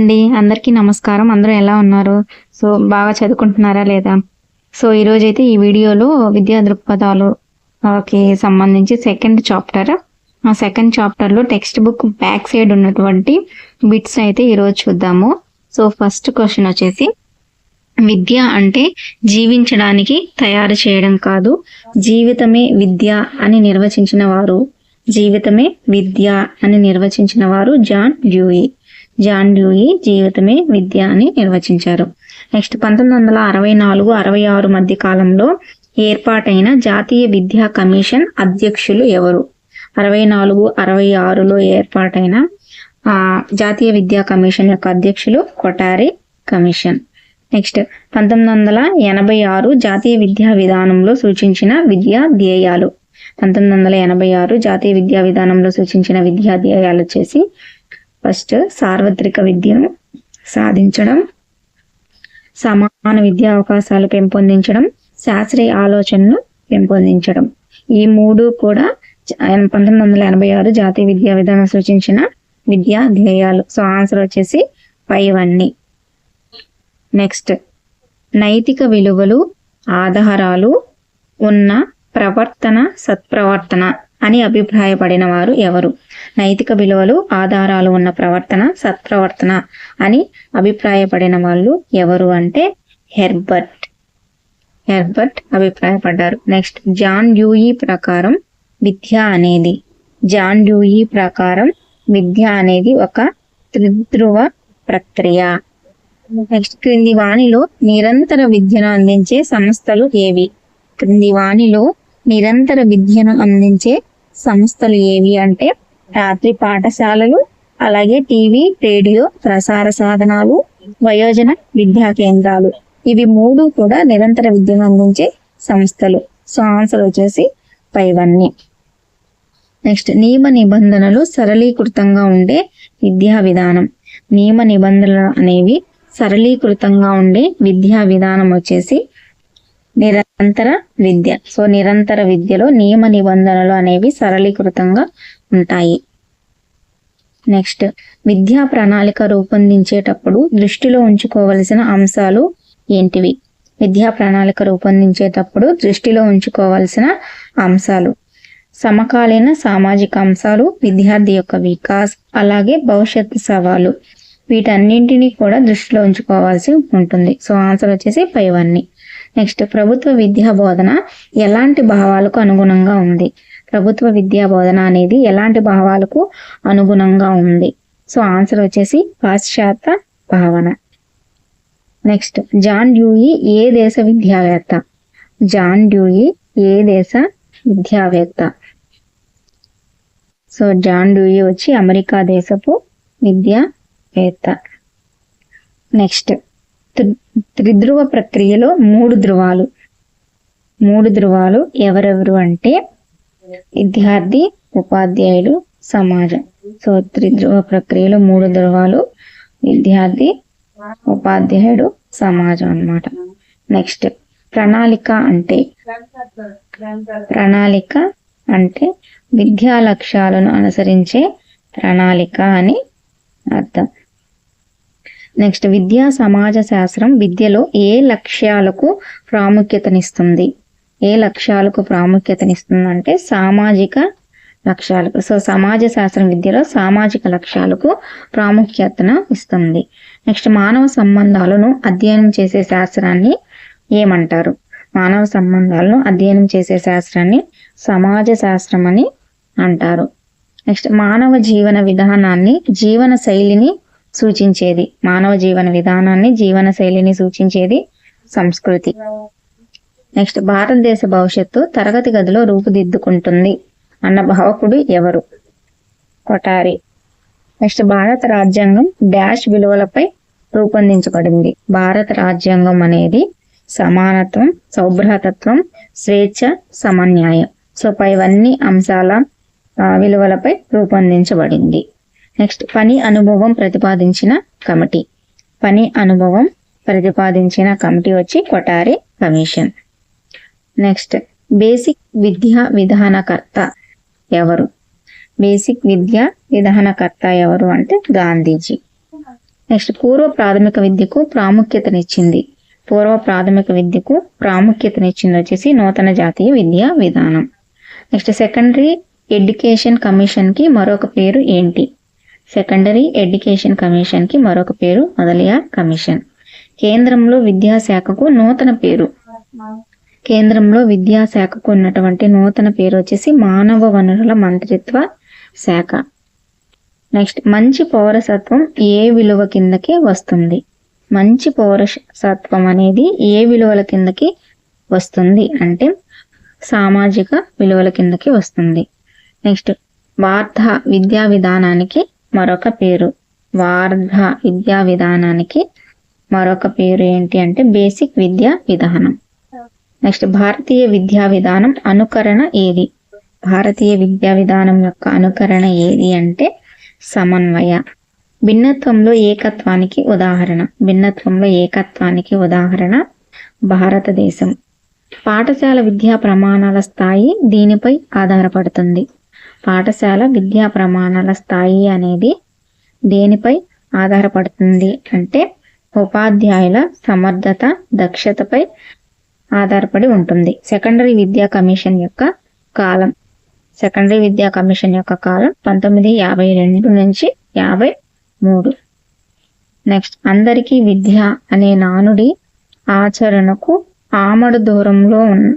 అండి. అందరికీ నమస్కారం. అందరూ ఎలా ఉన్నారు? సో బాగా చదువుకుంటున్నారా లేదా? సో ఈరోజు అయితే ఈ వీడియోలో విద్యా దృక్పథాలుకి సంబంధించి సెకండ్ చాప్టర్ ఆ సెకండ్ చాప్టర్లో టెక్స్ట్ బుక్ బ్యాక్ సైడ్ ఉన్నటువంటి బిట్స్ అయితే ఈరోజు చూద్దాము. సో ఫస్ట్ క్వశ్చన్ వచ్చేసి విద్య అంటే జీవించడానికి తయారు చేయడం కాదు జీవితమే విద్య అని నిర్వచించిన వారు. జీవితమే విద్య అని నిర్వచించిన వారు జాన్ డ్యూయి. జాన్ డ్యూయి జీవితమే విద్య అని నిర్వచించారు. నెక్స్ట్ పంతొమ్మిది వందల అరవై నాలుగు అరవై ఆరు మధ్య కాలంలో ఏర్పాటైన జాతీయ విద్యా కమిషన్ అధ్యక్షులు ఎవరు? అరవై నాలుగు అరవై ఆరులో ఏర్పాటైన జాతీయ విద్యా కమిషన్ యొక్క అధ్యక్షులు కొటారి కమిషన్. నెక్స్ట్ పంతొమ్మిది వందల ఎనభై ఆరు జాతీయ విద్యా విధానంలో సూచించిన విద్యా ధ్యేయాలు పంతొమ్మిది వందల ఎనభై ఆరు జాతీయ విద్యా విధానంలో సూచించిన విద్యా ధ్యేయాలు వచ్చేసి ఫస్ట్ సార్వత్రిక విద్యను సాధించడం సమాన విద్యా అవకాశాలు పెంపొందించడం శాస్త్రీయ ఆలోచనను పెంపొందించడం. ఈ మూడు కూడా పంతొమ్మిది వందల ఎనభై ఆరు జాతీయ విద్యా విధానం సూచించిన విద్యా ధ్యేయాలు సో ఆన్సర్ వచ్చేసి ఫైవ్ అన్ని నెక్స్ట్ నైతిక విలువలు ఆధారాలు ఉన్న ప్రవర్తన సత్ప్రవర్తన అని అభిప్రాయపడిన వారు ఎవరు? నైతిక విలువలు ఆధారాలు ఉన్న ప్రవర్తన సత్ప్రవర్తన అని అభిప్రాయపడిన వాళ్ళు ఎవరు అంటే హెర్బర్ట్. హెర్బర్ట్ అభిప్రాయపడ్డారు. నెక్స్ట్ జాన్ డ్యూయి ప్రకారం విద్య అనేది. జాన్ డ్యూయి ప్రకారం విద్య అనేది ఒక త్రిధ్రువ ప్రక్రియ. నెక్స్ట్ క్రింది వాణిలో నిరంతర విద్యను అందించే సంస్థలు ఏవి? క్రింది వాణిలో నిరంతర విద్యను అందించే సంస్థలు ఏవి అంటే రాత్రి పాఠశాలలు అలాగే టీవీ రేడియో ప్రసార సాధనాలు వయోజన విద్యా కేంద్రాలు. ఇవి మూడు కూడా నిరంతర విద్యను అందించే సంస్థలు. సో ఆన్సర్ వచ్చేసి పైవన్నీ నెక్స్ట్ నియమ నిబంధనలు సరళీకృతంగా ఉండే విద్యా విధానం. నియమ నిబంధనలు అనేవి సరళీకృతంగా ఉండే విద్యా విధానం వచ్చేసి నిరంతర విద్య. సో నిరంతర విద్యలో నియమ నిబంధనలు అనేవి సరళీకృతంగా ఉంటాయి. నెక్స్ట్ విద్యా ప్రణాళిక రూపొందించేటప్పుడు దృష్టిలో ఉంచుకోవలసిన అంశాలు ఏంటివి? విద్యా ప్రణాళిక రూపొందించేటప్పుడు దృష్టిలో ఉంచుకోవాల్సిన అంశాలు. సమకాలీన సామాజిక అంశాలు విద్యార్థి యొక్క వికాస్ అలాగే భవిష్యత్తు సవాలు. వీటన్నింటినీ కూడా దృష్టిలో ఉంచుకోవాల్సి ఉంటుంది. సో ఆన్సర్ వచ్చేసి పైవన్నీ నెక్స్ట్ ప్రభుత్వ విద్యా బోధన ఎలాంటి భావాలకు అనుగుణంగా ఉంది? ప్రభుత్వ విద్యా బోధన అనేది ఎలాంటి భావాలకు అనుగుణంగా ఉంది? సో ఆన్సర్ వచ్చేసి పాశ్చాత్య భావన. నెక్స్ట్ జాన్ డ్యూయి ఏ దేశ విద్యావేత్త? జాన్ డ్యూయి ఏ దేశ విద్యావేత్త? సో జాన్ డ్యూయి వచ్చి అమెరికా దేశపు విద్యావేత్త. నెక్స్ట్ త్రిధ్రువ ప్రక్రియలో మూడు ధ్రువాలు. మూడు ధ్రువాలు ఎవరెవరు అంటే విద్యార్థి ఉపాధ్యాయుడు సమాజం. సో త్రిధ్రువ ప్రక్రియలో మూడు ధ్రువాలు విద్యార్థి ఉపాధ్యాయుడు సమాజం అన్నమాట. నెక్స్ట్ ప్రణాళిక అంటే? ప్రణాళిక అంటే విద్యా లక్ష్యాలను అనుసరించే ప్రణాళిక అని అర్థం. నెక్స్ట్ విద్యా సమాజ శాస్త్రం విద్యలో ఏ లక్ష్యాలకు ప్రాముఖ్యతనిస్తుంది? ఏ లక్ష్యాలకు ప్రాముఖ్యతనిస్తుందంటే సామాజిక లక్ష్యాలకు. సో సమాజ శాస్త్రం విద్యలో సామాజిక లక్ష్యాలకు ప్రాముఖ్యతను ఇస్తుంది. నెక్స్ట్ మానవ సంబంధాలను అధ్యయనం చేసే శాస్త్రాన్ని ఏమంటారు? మానవ సంబంధాలను అధ్యయనం చేసే శాస్త్రాన్ని సమాజ శాస్త్రం అని అంటారు. నెక్స్ట్ మానవ జీవన విధానాన్ని జీవన శైలిని సూచించేది. మానవ జీవన విధానాన్ని జీవన శైలిని సూచించేది సంస్కృతి. నెక్స్ట్ భారతదేశ భవిష్యత్తు తరగతి గదిలో రూపుదిద్దుకుంటుంది అన్న భావకుడు ఎవరు? కొటారి నెక్స్ట్ భారత రాజ్యాంగం డాష్ విలువలపై రూపొందించబడింది. భారత రాజ్యాంగం అనేది సమానత్వం సౌభ్రతత్వం స్వేచ్ఛ సమన్యాయం. సో పైవన్నీ అంశాల విలువలపై రూపొందించబడింది. నెక్స్ట్ పని అనుభవం ప్రతిపాదించిన కమిటీ. పని అనుభవం ప్రతిపాదించిన కమిటీ వచ్చి కొటారి కమిషన్. నెక్స్ట్ బేసిక్ విద్యా విధానకర్త ఎవరు? బేసిక్ విద్యా విధానకర్త ఎవరు అంటే గాంధీజీ. నెక్స్ట్ పూర్వ ప్రాథమిక విద్యకు ప్రాముఖ్యతనిచ్చింది. పూర్వ ప్రాథమిక విద్యకు ప్రాముఖ్యతనిచ్చింది వచ్చేసి నూతన జాతీయ విద్యా విధానం. నెక్స్ట్ సెకండరీ ఎడ్యుకేషన్ కమిషన్కి మరొక పేరు ఏంటి? సెకండరీ ఎడ్యుకేషన్ కమిషన్కి మరొక పేరు మొదలయా కమిషన్ కేంద్రంలో విద్యాశాఖకు నూతన పేరు. కేంద్రంలో విద్యాశాఖకు ఉన్నటువంటి నూతన పేరు వచ్చేసి మానవ వనరుల మంత్రిత్వ శాఖ. నెక్స్ట్ మంచి పౌరసత్వం ఏ విలువ కిందకి వస్తుంది? మంచి పౌరసత్వం అనేది ఏ విలువల కిందకి వస్తుంది అంటే సామాజిక విలువల కిందకి వస్తుంది. నెక్స్ట్ వార్ధ విద్యా విధానానికి మరొక పేరు. వార్ధ విద్యా విధానానికి మరొక పేరు ఏంటి అంటే బేసిక్ విద్యా విధానం. నెక్స్ట్ భారతీయ విద్యా విధానం అనుకరణ ఏది? భారతీయ విద్యా విధానం యొక్క అనుకరణ ఏది అంటే సమన్వయ. భిన్నత్వంలో ఏకత్వానికి ఉదాహరణ. భిన్నత్వంలో ఏకత్వానికి ఉదాహరణ భారతదేశం. పాఠశాల విద్యా ప్రమాణాల స్థాయి దీనిపై ఆధారపడుతుంది. పాఠశాల విద్యా ప్రమాణాల స్థాయి అనేది దేనిపై ఆధారపడుతుంది అంటే ఉపాధ్యాయుల సమర్థత దక్షతపై ఆధారపడి ఉంటుంది. సెకండరీ విద్యా కమిషన్ యొక్క కాలం. సెకండరీ విద్యా కమిషన్ యొక్క కాలం పంతొమ్మిది యాభై రెండు నుంచి యాభై మూడు. నెక్స్ట్ అందరికీ విద్య అనే నానుడి ఆచరణకు ఆమడు దూరంలో ఉన్-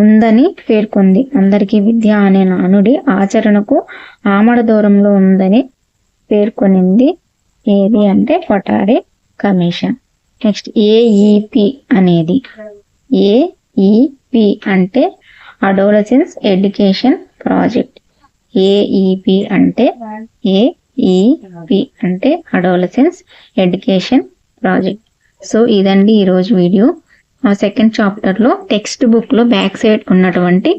ఉందని పేర్కొంది. అందరికీ విద్య అనే నానుడి ఆచరణకు ఆమడ దూరంలో ఉందని పేర్కొనింది. ఏది అంటే కొటారి కమిషన్. నెక్స్ట్ ఏఈపి అనేది. ఏఈపి అంటే అడోలసెన్స్ ఎడ్యుకేషన్ ప్రాజెక్ట్ ఏఈపి అంటే ఏఈపి అంటే అడోలసెన్స్ ఎడ్యుకేషన్ ప్రాజెక్ట్ సో ఇదండి ఈరోజు వీడియో. ఆ సెకండ్ చాప్టర్లో టెక్స్ట్ బుక్లో బ్యాక్ సైడ్ ఉన్నటువంటి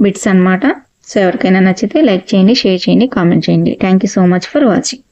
బిట్స్ అన్నమాట. సో ఎవరికైనా నచ్చితే లైక్ చేయండి షేర్ చేయండి కామెంట్ చేయండి. Thank you so much for watching